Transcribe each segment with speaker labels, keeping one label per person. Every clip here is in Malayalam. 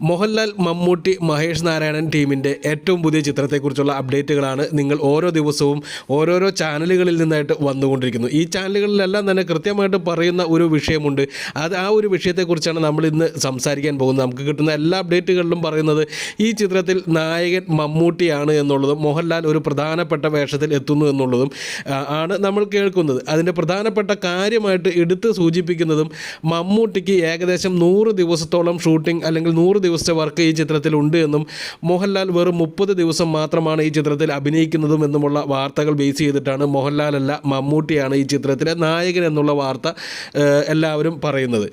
Speaker 1: മോഹൻലാൽ മമ്മൂട്ടി മഹേഷ് നാരായണൻ ടീമിന്റെ ഏറ്റവും പുതിയ ചിത്രത്തെക്കുറിച്ചുള്ള അപ്ഡേറ്റുകളാണ് നിങ്ങൾ ഓരോ ദിവസവും ഓരോരോ ചാനലുകളിൽ നിന്നായിട്ട് വന്നുകൊണ്ടിരിക്കുന്നു ഈ ചാനലുകളിലെല്ലാം തന്നെ കൃത്യമായിട്ട് പറയുന്ന ഒരു വിഷയമുണ്ട്. അത് ആ ഒരു വിഷയത്തെക്കുറിച്ചാണ് നമ്മൾ ഇന്ന് സംസാരിക്കാൻ പോകുന്നത്. നമുക്ക് കിട്ടുന്ന എല്ലാ അപ്ഡേറ്റുകളിലും പറയുന്നത് ഈ ചിത്രത്തിൽ നായകൻ മമ്മൂട്ടിയാണ് എന്നുള്ളതും മോഹൻലാൽ ഒരു പ്രധാനപ്പെട്ട വേഷത്തിൽ എത്തുന്നു എന്നുള്ളതും ആണ് നമ്മൾ കേൾക്കുന്നത്. അതിന്റെ പ്രധാനപ്പെട്ട കാര്യമായിട്ട് എടുത്ത് സൂചിപ്പിക്കുന്നതും മമ്മൂട്ടിക്ക് ഏകദേശം നൂറ് ദിവസത്തോളം ഷൂട്ടിംഗ് അല്ലെങ്കിൽ നൂറ് ദിവസത്തെ വർക്ക് ഈ ചിത്രത്തിൽ ഉണ്ട് എന്നും മോഹൻലാൽ വെറും മുപ്പത് ദിവസം മാത്രമാണ് ഈ ചിത്രത്തിൽ അഭിനയിക്കുന്നതും എന്നുമുള്ള വാർത്തകൾ ബേസ് ചെയ്തിട്ടാണ് മോഹൻലാലല്ല മമ്മൂട്ടിയാണ് ഈ ചിത്രത്തിലെ നായകൻ എന്നുള്ള വാർത്ത എല്ലാവരും പറയുന്നത്.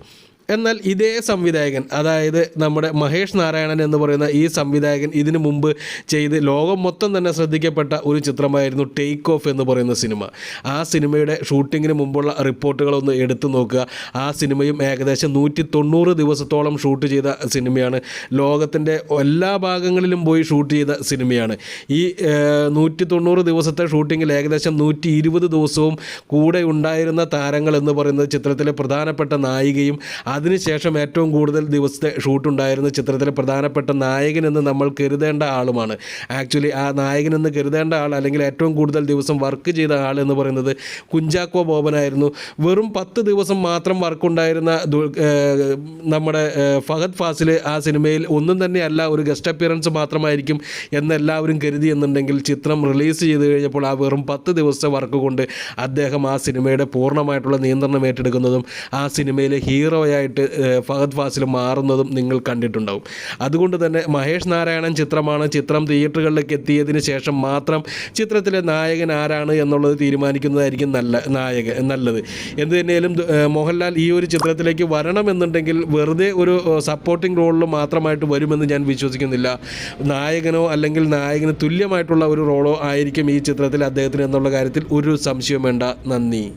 Speaker 1: എന്നാൽ ഇതേ സംവിധായകൻ അതായത് നമ്മുടെ മഹേഷ് നാരായണൻ എന്ന് പറയുന്ന ഈ സംവിധായകൻ ഇതിനു മുമ്പ് ചെയ്ത് ലോകം മൊത്തം തന്നെ ശ്രദ്ധിക്കപ്പെട്ട ഒരു ചിത്രമായിരുന്നു ടേക്ക് ഓഫ് എന്ന് പറയുന്ന സിനിമ. ആ സിനിമയുടെ ഷൂട്ടിങ്ങിന് മുമ്പുള്ള റിപ്പോർട്ടുകളൊന്ന് എടുത്തു നോക്കുക. ആ സിനിമയും ഏകദേശം നൂറ്റി തൊണ്ണൂറ് ദിവസത്തോളം ഷൂട്ട് ചെയ്ത സിനിമയാണ്. ലോകത്തിന്റെ എല്ലാ ഭാഗങ്ങളിലും പോയി ഷൂട്ട് ചെയ്ത സിനിമയാണ്. ഈ നൂറ്റി തൊണ്ണൂറ് ദിവസത്തെ ഷൂട്ടിങ്ങിൽ ഏകദേശം നൂറ്റി ഇരുപത് ദിവസവും കൂടെ ഉണ്ടായിരുന്ന താരങ്ങൾ എന്ന് പറയുന്നത് ചിത്രത്തിലെ പ്രധാനപ്പെട്ട നായികയും അതിനുശേഷം ഏറ്റവും കൂടുതൽ ദിവസത്തെ ഷൂട്ട് ഉണ്ടായിരുന്ന ചിത്രത്തിലെ പ്രധാനപ്പെട്ട നായകൻ എന്ന് നമ്മൾ കരുതേണ്ട ആളുമാണ്. ആക്ച്വലി ആ നായകൻ എന്ന് കരുതേണ്ട ആൾ അല്ലെങ്കിൽ ഏറ്റവും കൂടുതൽ ദിവസം വർക്ക് ചെയ്ത ആൾ എന്ന് പറയുന്നത് കുഞ്ചാക്കോ ബോബനായിരുന്നു. വെറും പത്ത് ദിവസം മാത്രം വർക്കുണ്ടായിരുന്ന നമ്മുടെ ഫഹദ് ഫാസിൽ ആ സിനിമയിൽ ഒന്നും തന്നെയല്ല ഒരു ഗസ്റ്റ് അപ്പിയറൻസ് മാത്രമായിരിക്കും എന്നെല്ലാവരും കരുതി എന്നുണ്ടെങ്കിൽ ചിത്രം റിലീസ് ചെയ്ത് കഴിഞ്ഞപ്പോൾ ആ വെറും പത്ത് ദിവസത്തെ വർക്ക് കൊണ്ട് അദ്ദേഹം ആ സിനിമയുടെ പൂർണമായിട്ടുള്ള നിയന്ത്രണം ഏറ്റെടുക്കുന്നതും ആ സിനിമയിലെ ഹീറോയായിട്ട് ഏഹ് ഫഹദ് ഫാസിൽ മാറുന്നതും നിങ്ങൾ കണ്ടിട്ടുണ്ടാവും. അതുകൊണ്ട് തന്നെ മഹേഷ് നാരായണൻ ചിത്രമാണ് ചിത്രം തിയേറ്ററുകളിലേക്ക് എത്തിയതിന് ശേഷം മാത്രം ചിത്രത്തിലെ നായകൻ ആരാണ് എന്നുള്ളത് തീരുമാനിക്കുന്നതായിരിക്കും നല്ല നായകൻ നല്ലത്. എന്ത് തന്നെയാലും മോഹൻലാൽ ഈ ഒരു ചിത്രത്തിലേക്ക് വരണമെന്നുണ്ടെങ്കിൽ വെറുതെ ഒരു സപ്പോർട്ടിംഗ് റോളിൽ മാത്രമായിട്ട് വരുമെന്ന് ഞാൻ വിശ്വസിക്കുന്നില്ല. നായകനോ അല്ലെങ്കിൽ നായകന് തുല്യമായിട്ടുള്ള ഒരു റോളോ ആയിരിക്കും ഈ ചിത്രത്തിൽ അദ്ദേഹത്തിന് എന്നുള്ള കാര്യത്തിൽ ഒരു സംശയം വേണ്ട. നന്ദി.